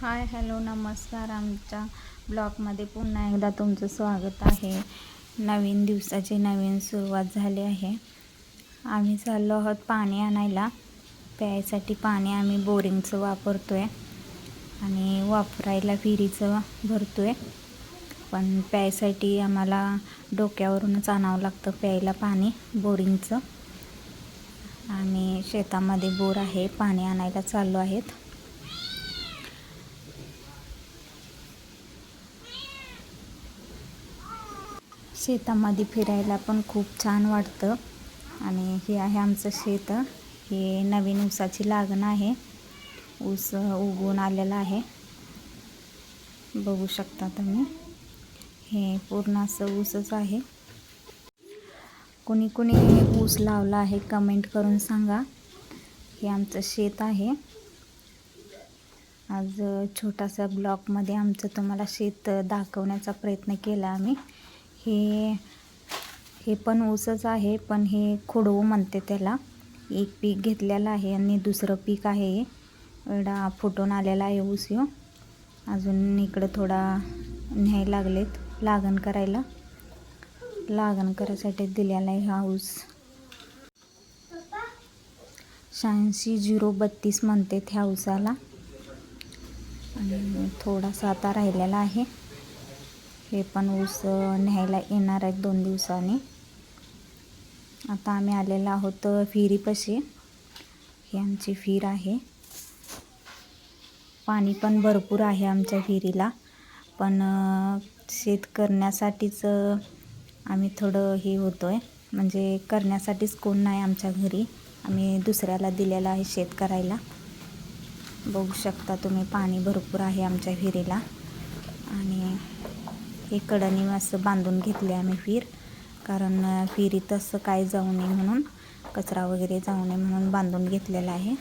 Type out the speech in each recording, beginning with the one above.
Hi hello नमस्कार. आमच्या ब्लॉगमध्ये पुन्हा एकदा तुमचं स्वागत आहे. नवीन दिवसाची नवीन सुरुवात झाली आहे. आम्ही चाललो आहोत पाणी आणायला. प्यायसाठी पाणी आम्ही बोरिंगचं वापरतो आहे आणि वापरायला विहिरीचं भरतो आहे पण प्यायसाठी आम्हाला डोक्यावरूनच आणावं लागतं प्यायला पाणी बोरिंगचं. आणि शेतामध्ये बोर आहे पाणी आणायला चाललो आहेत. शेतामध्ये फिरायला पण खूप छान वाटतं. आणि हे आहे आमचं शेत. हे नवीन ऊसाची लागण आहे. ऊस उगवून आलेला आहे. बघू शकता तुम्ही. हे पूर्ण असं ऊसच आहे. कुणी कुणी ऊस लावला आहे कमेंट करून सांगा. हे आमचं शेत आहे. आज छोटासा ब्लॉकमध्ये आमचं तुम्हाला शेत दाखवण्याचा प्रयत्न केला आम्ही. हे हे पण ऊसच आहे पण हे खोडवू म्हणते त्याला. एक पीक घेतलेलं आहे आणि दुसरं पीक आहे. एवढा फुटून आलेला आहे ऊस यो अजून इकडं थोडा न्याय लागलेत लागण करायला. लागण करायसाठी दिलेला आहे हा ऊस. शहाऐंशी झिरो बत्तीस म्हणते ह्या ऊसाला. आणि थोडासा आता राहिलेला आहे. हे पण ऊस न्यायला येणार आहेत दोन दिवसांनी. आता आम्ही आलेलो आहोत फिरीपाशी ही आमची फिर आहे. पाणी पण भरपूर आहे आमच्या विहिरीला. पण शेत करण्यासाठीच आम्ही थोडं हे होतो आहे म्हणजे करण्यासाठीच कोण नाही आमच्या घरी. आम्ही दुसऱ्याला दिलेलं आहे शेत करायला. बघू शकता तुम्ही पाणी भरपूर आहे आमच्या विहिरीला. आणि हे कडाने असं बांधून घेतले आम्ही फिर कारण फिरीत असं काय जाऊ नये म्हणून कचरा वगैरे जाऊ नये म्हणून बांधून घेतलेला आहे.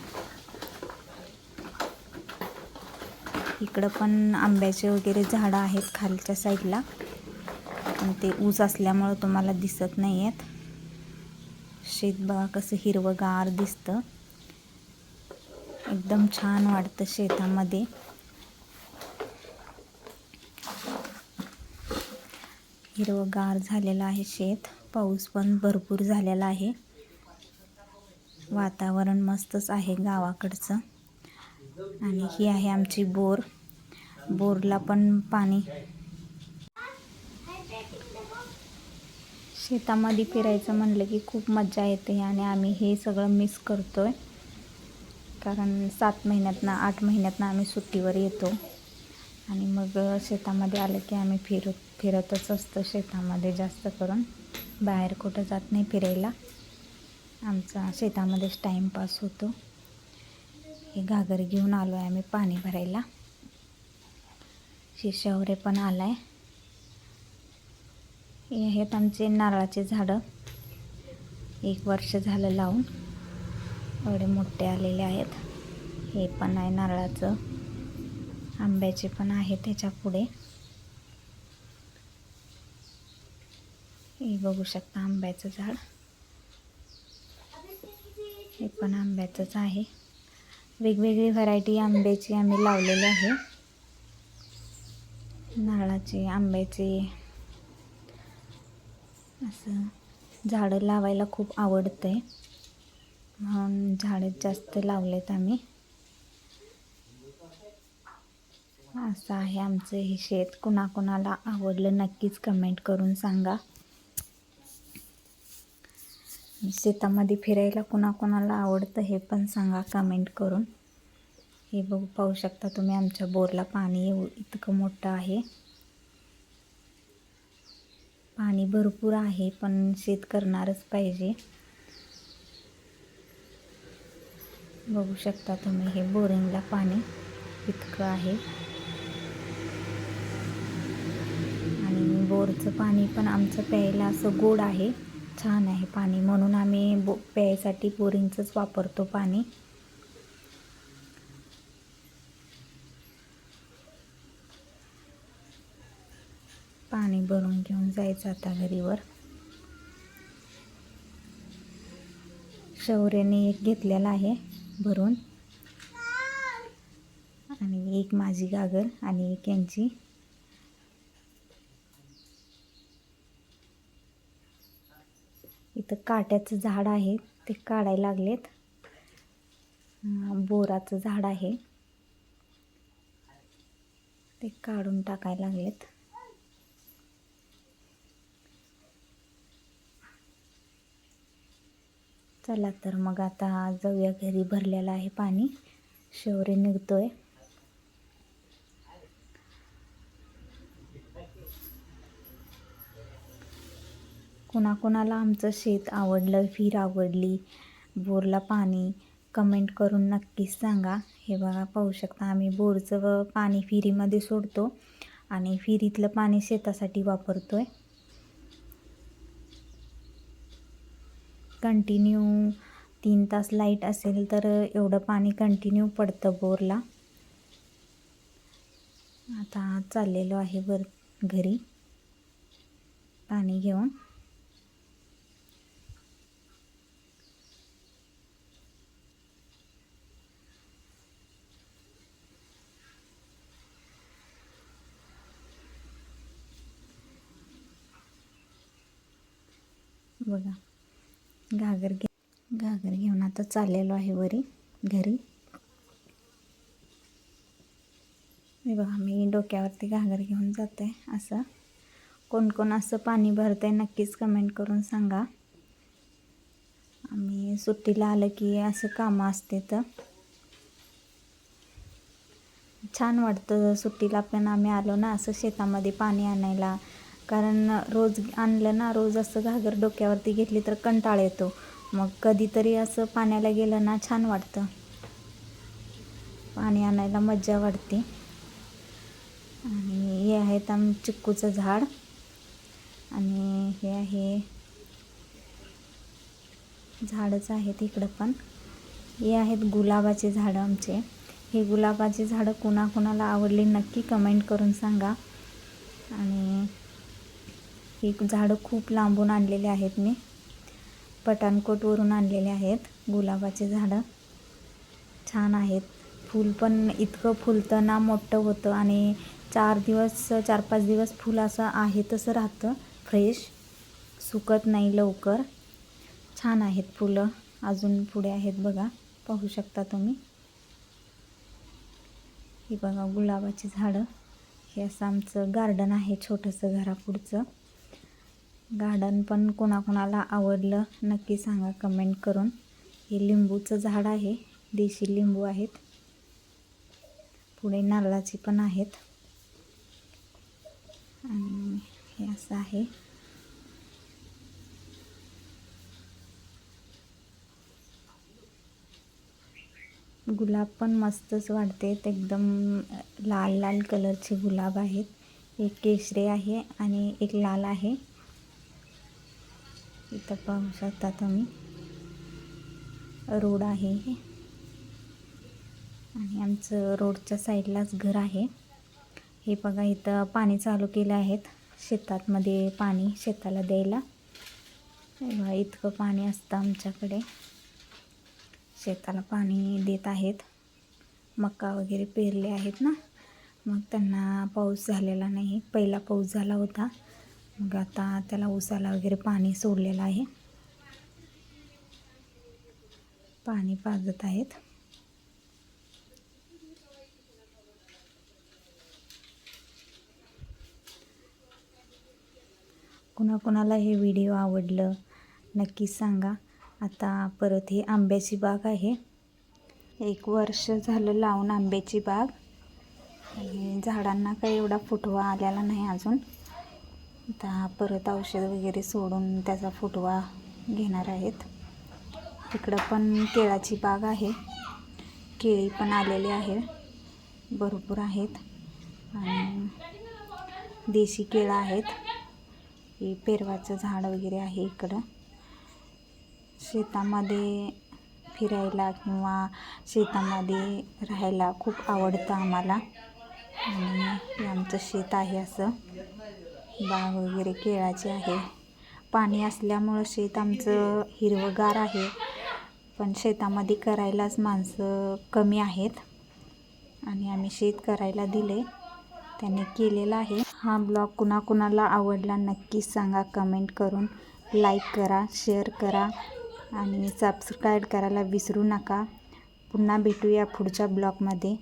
इकडं पण आंब्याचे वगैरे झाडं आहेत खालच्या साईडला. पण ते ऊस असल्यामुळं तुम्हाला दिसत नाही आहेत शेत बघा कसं हिरवंगार दिसतं. एकदम छान वाटतं शेतामध्ये. हिरवंगार झालेलं आहे शेत. पाऊस पण भरपूर झालेला आहे. वातावरण मस्तच आहे गावाकडचं. आणि ही आहे आमची बोर. बोरला पण पाणी. शेतामध्ये फिरायचं म्हणलं की खूप मजा येते आणि आम्ही हे सगळं मिस करतो आहे कारण सात महिन्यातनं आठ महिन्यातनं आम्ही सुट्टीवर येतो. आणि मग शेतामध्ये आलं की आम्ही फिरत फिरतच असतो शेतामध्ये जास्त करून. बाहेर कुठं जात नाही फिरायला. आमचा शेतामध्येच टाईमपास होतो. हे घागर घेऊन आलो आहे आम्ही पाणी भरायला. शिशावरे पण आला आहे हे आहेत आमचे नारळाचे झाडं. एक वर्ष झालं लावून. एवढे मोठे आलेले आहेत. हे पण आहे नारळाचं. आंब्याचे पण आहे त्याच्या पुढे हे बघू शकता आंब्याचं झाड. हे पण आंब्याचंच आहे. वेगवेगळी व्हरायटी आंब्याची आम्ही लावलेली आहे. नारळाचे आंब्याचे. असं झाडं लावायला खूप आवडतं आहे म्हणून झाडं जास्त लावलेत आम्ही. असं आहे आमचं हे शेत. कुणाकुणाला आवडलं नक्कीच कमेंट करून सांगा. शेतामध्ये फिरायला कुणाकुणाला आवडतं हे पण सांगा कमेंट करून. हे बघू पाहू शकता तुम्ही आमच्या बोरला पाणी येऊ इतकं मोठं आहे. पाणी भरपूर आहे पण शेत करणारच पाहिजे. बघू शकता तुम्ही हे बोरिंगला पाणी इतकं आहे आणि बोरचं पाणी पण आमचं प्यायला असं गोड आहे. छान आहे पाणी. म्हणून आम्ही बो प्यायसाठी बोरिंगचंच वापरतो पाणी. पाणी भरून घेऊन जायचं आता घरीवर. शौर्याने एक घेतलेला आहे भरून. आणि एक माझी गागर आणि एक यांची. इथं काट्याचं झाड आहे ते काढायला लागलेत. बोराचं झाड आहे. ते काढून टाकायला लागलेत. चला तर मग आता जाऊया घरी भरलेलं आहे पाणी. शौर्य निघतोय. कोणाकोणाला आमचं शेत आवडलं विहीर आवडली बोरला पाणी कमेंट करून नक्कीच सांगा. हे बघा पाहू शकता आम्ही बोरचं व पाणी विहिरीमध्ये सोडतो आणि विहिरीतलं पाणी शेतासाठी वापरतो आहे कंटिन्यू तीन तास लाइट असेल तर एवढं पाणी कंटिन्यू पडतं बोरला. आता चाललेलो आहे वर घरी. पाणी घेऊन. बघा. घागर घे घागर घेऊन आता चाललेलो आहे वरी घरी. मी बघा मी डोक्यावरती घागर घेऊन जाते असं. कोण कोण असं पाणी भरतंय नक्कीच कमेंट करून सांगा. आम्ही सुट्टीला आलं की असं कामं असते तर. छान वाटतं सुट्टीला पण आम्ही आलो ना असं शेतामध्ये पाणी आणायला. कारण रोज आणलं ना रोज असं घागर डोक्यावरती घेतली तर कंटाळ येतो. मग कधीतरी असं पाण्याला गेलं ना छान वाटतं. पाणी आणायला मज्जा वाटते. आणि हे आहेत आम चिक्कूचं झाड. आणि हे आहे झाडच आहेत इकडं पण. हे आहेत गुलाबाचे झाडं आमचे. हे गुलाबाचे झाडं कुणाकुणाला आवडली नक्की कमेंट करून सांगा. आणि ही झाडं खूप लांबून आणलेले आहेत मी. पठाणकोटवरून आणलेले आहेत गुलाबाचे झाडं. छान आहेत. फूल पण इतकं फुलतं ना मोठं होतं आणि चार दिवस चार पाच दिवस फूल असं आहे तसं राहतं. फ्रेश सुकत नाही लवकर. छान आहेत फुलं. अजून पुढे आहेत बघा. पाहू शकता तुम्ही. ही बघा गुलाबाची झाडं. हे असं आमचं गार्डन आहे छोटंसं घरापुढचं. गार्डन पण कोणाकोणाला आवडलं नक्की सांगा कमेंट करून. हे लिंबूचं झाड आहे देशी लिंबू आहेत. पुढे नारळाची पण आहेत. आणि हे असं आहे. गुलाब पण मस्तच वाढते. एकदम लाल लाल कलरचे गुलाब आहेत. एक केशरी आहे आणि एक लाल आहे. इथं पाहू शकता तुम्ही. रोड आहे हे. आणि आमचं रोडच्या साईडलाच घर आहे. हे बघा इथं पाणी चालू केलं आहेत. शेतातमध्ये पाणी शेताला द्यायला. बघा इतकं पाणी असतं आमच्याकडे. शेताला पाणी देत आहेत. मका वगैरे पेरले आहेत ना. मग त्यांना पाऊस झालेला नाही. पहिला पाऊस झाला होता. मग आता त्याला उसाला वगैरे पाणी सोडलेलं आहे. पाणी पाजत आहेत. कुणाकुणाला हे व्हिडिओ आवडलं नक्कीच सांगा. आता परत ही आंब्याची बाग आहे. एक वर्ष झालं लावून आंब्याची बाग. आणि झाडांना काही एवढा फुटवा आलेला नाही अजून. आता परत औषध वगैरे सोडून त्याचा फुटवा घेणार आहेत. तिकडं पण केळाची बाग आहे. केळी पण आलेली आहे. भरपूर आहेत. आणि देशी केळं आहेत. हे पेरवाचं झाड वगैरे आहे इकडं. शेतामध्ये फिरायला किंवा शेतामध्ये राहायला खूप आवडतं आम्हाला. आणि आमचं शेत आहे असं. बाग वगैरे केळाची आहे. पाणी असल्यामुळं शेत आमचं हिरवंगार आहे. पण शेतामध्ये करायलाच माणसं कमी आहेत. आणि आम्ही शेत करायला दिले. त्यांनी केलेला आहे. हा ब्लॉग कुणाकुणाला आवडला नक्कीच सांगा. कमेंट करून लाईक करा शेअर करा आणि सबस्क्राईब करायला विसरू नका. पुन्हा भेटूया पुढच्या ब्लॉगमध्ये.